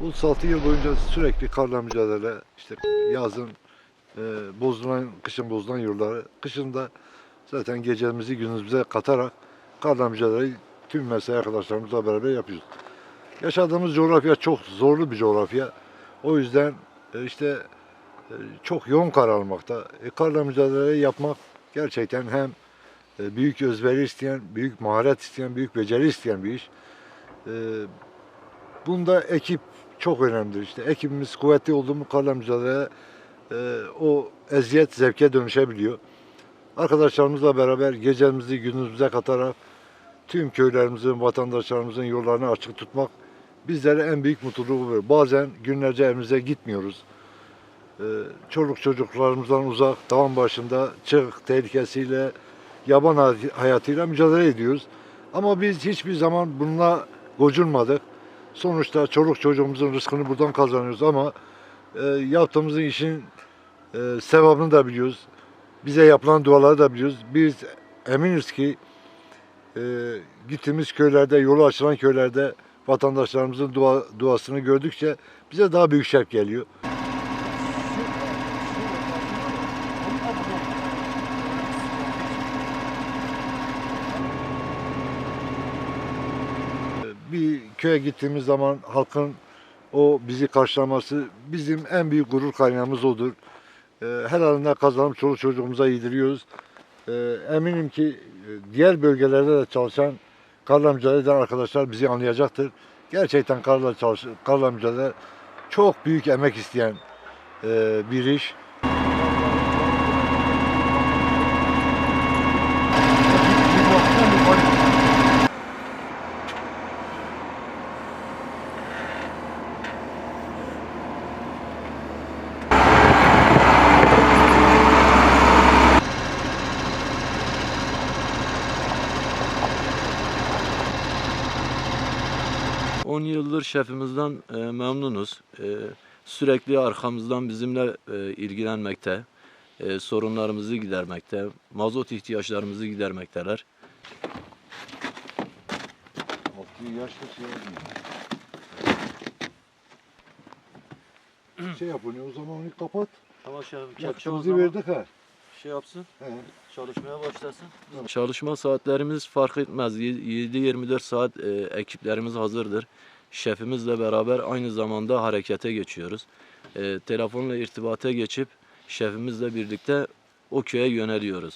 36 yıl boyunca sürekli karla mücadele, işte yazın e, bozulan, kışın bozulan yolları, kışın da zaten gecemizi gündüzümüze katarak karla mücadeleyi tüm mesai arkadaşlarımızla beraber yapıyoruz. Yaşadığımız coğrafya çok zorlu bir coğrafya. O yüzden e, işte e, çok yoğun kar almakta. E, karla mücadele yapmak gerçekten hem e, büyük özveri isteyen, büyük maharet isteyen, büyük beceri isteyen bir iş. E, bunda ekip çok önemlidir. İşte ekibimiz kuvvetli oldu mu e, o eziyet zevke dönüşebiliyor. Arkadaşlarımızla beraber gecemizi gündüzümüze katarak tüm köylerimizin, vatandaşlarımızın yollarını açık tutmak bizlere en büyük mutluluğu veriyor. Bazen günlerce evimize gitmiyoruz. Ee, çoluk çocuklarımızdan uzak, dağın başında çık tehlikesiyle, yaban hay- hayatıyla mücadele ediyoruz. Ama biz hiçbir zaman bununla gocunmadık. Sonuçta çoluk çocuğumuzun rızkını buradan kazanıyoruz ama e, yaptığımız işin e, sevabını da biliyoruz. Bize yapılan duaları da biliyoruz. Biz eminiz ki e, gittiğimiz köylerde, yolu açılan köylerde vatandaşlarımızın dua, duasını gördükçe bize daha büyük şevk geliyor. Bir köye gittiğimiz zaman halkın o bizi karşılaması bizim en büyük gurur kaynağımız odur. Ee, Her alanda kazanıp çoluk çocuğumuza yediriyoruz. Ee, Eminim ki e, diğer bölgelerde de çalışan karla mücadele arkadaşlar bizi anlayacaktır. Gerçekten karla, çalış, karla mücadele çok büyük emek isteyen e, bir iş. Ee, 10 yıldır şefimizden e, memnunuz. E, sürekli arkamızdan bizimle e, ilgilenmekte, e, sorunlarımızı gidermekte, mazot ihtiyaçlarımızı gidermekteler. yaşlı şey Şey yapın o zaman onu kapat. Tamam şefim, Yakıtımızı verdik ha. Şey yapsın, He. çalışmaya başlasın. Çalışma saatlerimiz fark etmez. 7-24 saat e, ekiplerimiz hazırdır. Şefimizle beraber aynı zamanda harekete geçiyoruz. E, telefonla irtibata geçip şefimizle birlikte o köye yöneliyoruz.